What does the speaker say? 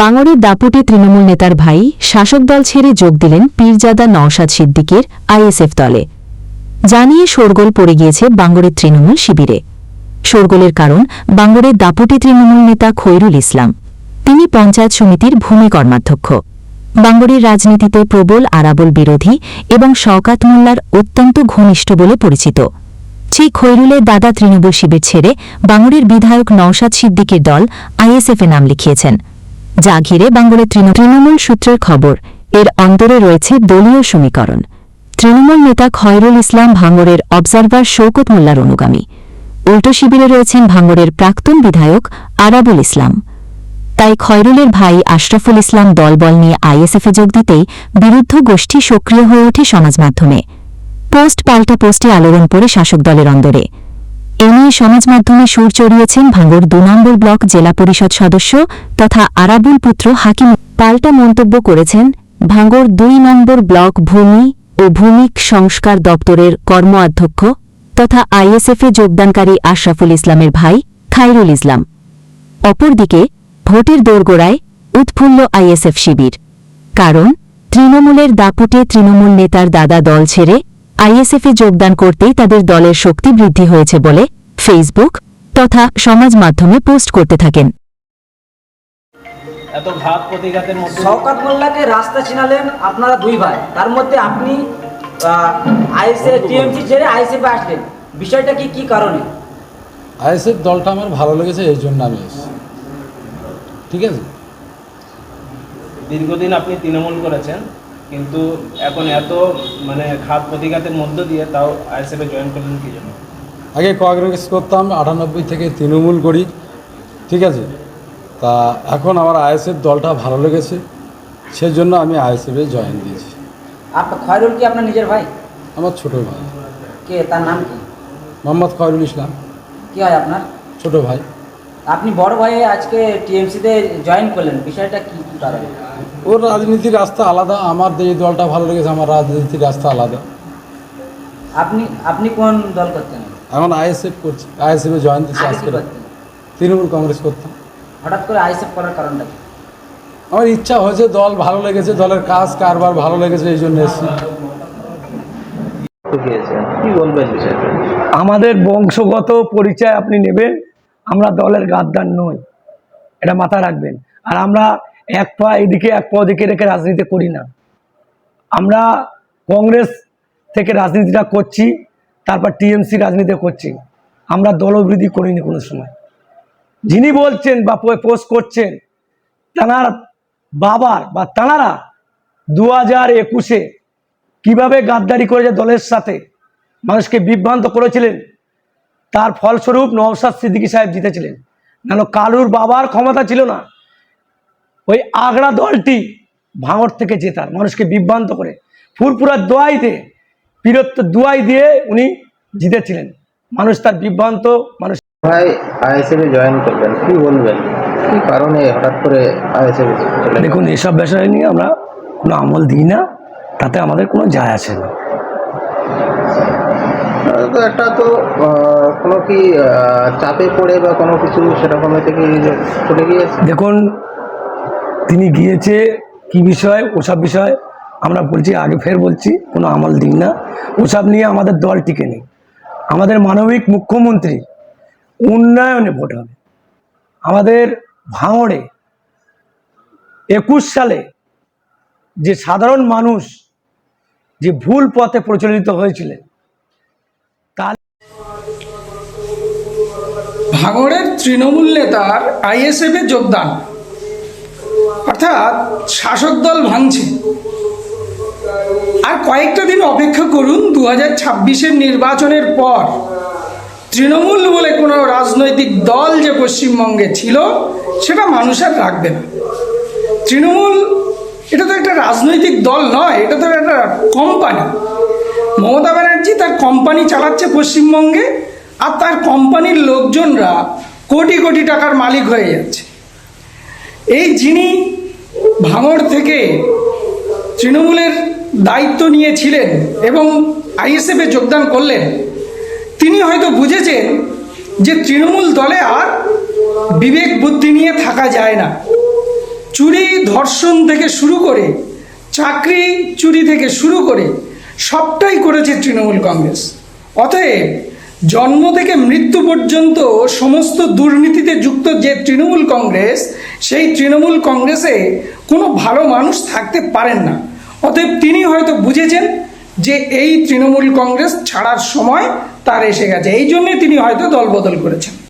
বাঙড়ির দাপুটে তৃণমূল নেতার ভাই শাসক দল ছেড়ে যোগ দিলেন পীরজাদা নওশাদ সিদ্দিকের আইএসএফ দলে। জানিয়ে শোরগোল পড়ে গিয়েছে বাঙ্গরের তৃণমূল শিবিরে। শোরগোলের কারণ বাঙ্গরের দাপুটে তৃণমূল নেতা খৈরুল ইসলাম। তিনি পঞ্চায়েত সমিতির ভূমি কর্মাধ্যক্ষ। বাঙ্গরের রাজনীতিতে প্রবল আরাবল বিরোধী এবং শওকাত মোল্লার অত্যন্ত ঘনিষ্ঠ বলে পরিচিত। সেই খৈরুলের দাদা তৃণমূল শিবির ছেড়ে বাঙ্গরের বিধায়ক নওশাদ সিদ্দিকের দল আইএসএফে নাম লিখিয়েছেন। যা ঘিরে বাঙ্গলের তৃণ- তৃণমূল সূত্রের খবর, এর অন্তরে রয়েছে দলীয় সমীকরণ। তৃণমূল নেতা খয়রুল ইসলাম ভাঙ্গরের অবজারভার শৌকত মোল্লার অনুগামী। উল্টো শিবিরে রয়েছেন ভাঙ্গরের প্রাক্তন বিধায়ক আরাবুল ইসলাম। তাই খয়রুলের ভাই আশরাফুল ইসলাম দলবল নিয়ে আইএসএফে যোগ দিতেই বিরুদ্ধ গোষ্ঠী সক্রিয় হয়ে ওঠে সমাজ মাধ্যমে। পোস্ট পাল্টা পোস্টে আলোড়ন পড়ে শাসক দলের অন্দরে। এ নিয়ে সমাজ মাধ্যমে সুর চড়িয়েছেন ভাঙ্গর দু নম্বর ব্লক জেলা পরিষদ সদস্য তথা আরাবুল পুত্র হাকিম। পাল্টা মন্তব্য করেছেন ভাঙ্গর দুই নম্বর ব্লক ভূমি ও ভূমিক সংস্কার দপ্তরের কর্মঅধ্যক্ষ তথা আইএসএফে যোগদানকারী আশরাফুল ইসলামের ভাই খাইরুল ইসলাম। অপরদিকে, ভোটের দোরগোড়ায় উৎফুল্ল আইএসএফ শিবির। কারণ, তৃণমূলের দাপুটে তৃণমূল নেতার দাদা দল ছেড়ে আইএসএফে যোগদান করতেই তাদের দলের শক্তি বৃদ্ধি হয়েছে বলে ফেসবুক তথা সমাজ মাধ্যমে পোস্ট করতে থাকেন। এত ঘাত প্রতিঘাতের মধ্যে শওকত মোল্লাকে রাস্তা চিনালেন আপনারা দুই ভাই। তার মধ্যে আপনি আইএসএ টিএমসি ছেড়ে আইএসএফে আসলেন। বিষয়টা কি কি কারণে? আইএসএফ দলটা আমার ভালো লেগেছে এই জন্য আমি ঠিক আছে? দীর্ঘদিন আপনি তৃণমূল করেছেন। কিন্তু এখন এত মানে খাত প্রতিঘাতের মধ্য দিয়ে তাও আইএসএফে জয়েন করলেন কি জন্য? আগে কংগ্রেস করতাম আটানব্বই থেকে তৃণমূল করি ঠিক আছে? তা এখন আমার আইএসএফ দলটা ভালো লেগেছে সেজন্য আমি আইএসএফে জয়েন দিয়েছি। আপনার খয়রুল কি আপনার নিজের ভাই? আমার ছোটো ভাই। কে তার নাম কি? মোহাম্মদ খয়রুল ইসলাম। কি হয় আপনার? ছোট ভাই। আপনি বড় ভাই আজকে টিএমসিতে জয়েন করলেন বিষয়টা কি কি কারণে? ওর রাজনীতির রাস্তা আলাদা আমার যে দলটা ভালো লেগেছে আমার রাজনীতির রাস্তা আলাদা। আপনি আপনি কোন দল করতেন? এখন আইএসএফ করছি আইএসএফে জয়েন দিচ্ছি আজকে। তৃণমূল কংগ্রেস করতাম। হঠাৎ করে আইএসএফ করার কারণটা কি? আমার ইচ্ছা হয়েছে দল ভালো লেগেছে দলের কাজ কারবার ভালো লেগেছে এই জন্য এসেছি। বলবেন আমাদের বংশগত পরিচয় আপনি নেবেন আমরা দলের গাদ্দার নই। এটা মাথায় রাখবেন। আর আমরা এক পা এদিকে, এক পা ওদিকে রেখে রাজনীতি করি না। আমরা কংগ্রেস থেকে রাজনীতিটা করছি, তারপর টিএমসি রাজনীতি করছি। আমরা দলবৃদ্ধি করিনি কোনো সময়। যিনি বলছেন বা পোস্ট করছেন, তানার বাবার বা তানারা দু হাজার একুশে কীভাবে গাদ্দারি করেছে দলের সাথে, মানুষকে বিভ্রান্ত করেছিলেন, তার ফলস্বরূপ নওশাদ সিদ্দিকী সাহেব জিতেছিলেন। কেন কালুর বাবার ক্ষমতা ছিল না। ওই আগড়া দলটি ভাঙর থেকে জেতার মানুষকে বিভ্রান্ত করে। ফুরপুরার দোয়াইতে বীরত্ব দুয়াই দিয়ে উনি জিতেছিলেন। মানুষ তার বিভ্রান্ত মানুষ ভাই আইএসএফে জয়েন করবেন কি বলবেন? কি কারণে হঠাৎ করে আইএসএফে দেখুন এসব বিষয় নিয়ে আমরা কোনো আমল দিই না তাতে আমাদের কোনো যায় আসে না। তো একটা তো কোনো কি চাপে পড়ে বা কোনো কিছু সেরকম থেকে চলে গিয়েছে? দেখুন তিনি গিয়েছে, কি বিষয়, ওসব বিষয়, আমরা বলছি, আগে ফের বলছি, কোনো আমল দিই না। ওসব নিয়ে আমাদের দল টিকে নেই। আমাদের মানবিক মুখ্যমন্ত্রী উন্নয়নে ভোট হবে। আমাদের ভাঙড়ে একুশ সালে যে সাধারণ মানুষ যে ভুল পথে প্রচলিত হয়েছিলেন, তার ভাঙড়ের তৃণমূল নেতার আইএসএফে যোগদান। অর্থাৎ শাসক দল ভাঙছে। আর কয়েকটা দিন অপেক্ষা করুন দু হাজার ছাব্বিশের নির্বাচনের পর তৃণমূল বলে কোনো রাজনৈতিক দল যে পশ্চিমবঙ্গে ছিল, সেটা মানুষ আর রাখবে না। তৃণমূল, এটা তো একটা রাজনৈতিক দল নয়, এটা তো একটা কোম্পানি মমতা ব্যানার্জি তার কোম্পানি চালাচ্ছে পশ্চিমবঙ্গে, আর তার কোম্পানির লোকজনরা কোটি কোটি টাকার মালিক হয়ে যাচ্ছে। এই যিনি ভাঙড় থেকে তৃণমূলের দায়িত্ব নিয়েছিলেন এবং আইএসএফে যোগদান করলেন, তিনি হয়তো বুঝেছেন যে তৃণমূল দলে আর বিবেক বুদ্ধি নিয়ে থাকা যায় না। চুরি ধর্ষণ থেকে শুরু করে, চাকরি চুরি থেকে শুরু করে সবটাই করেছে তৃণমূল কংগ্রেস। অতএব জন্ম থেকে মৃত্যু পর্যন্ত সমস্ত দুর্নীতিতে যুক্ত যে তৃণমূল কংগ্রেস সেই তৃণমূল কংগ্রেসে কোনো ভালো মানুষ থাকতে পারেন না। অতএব তিনি হয়তো বুঝেছেন যে এই তৃণমূল কংগ্রেস ছাড়ার সময় তার এসে গেছে। এই জন্যে তিনি হয়তো দলবদল করেছেন।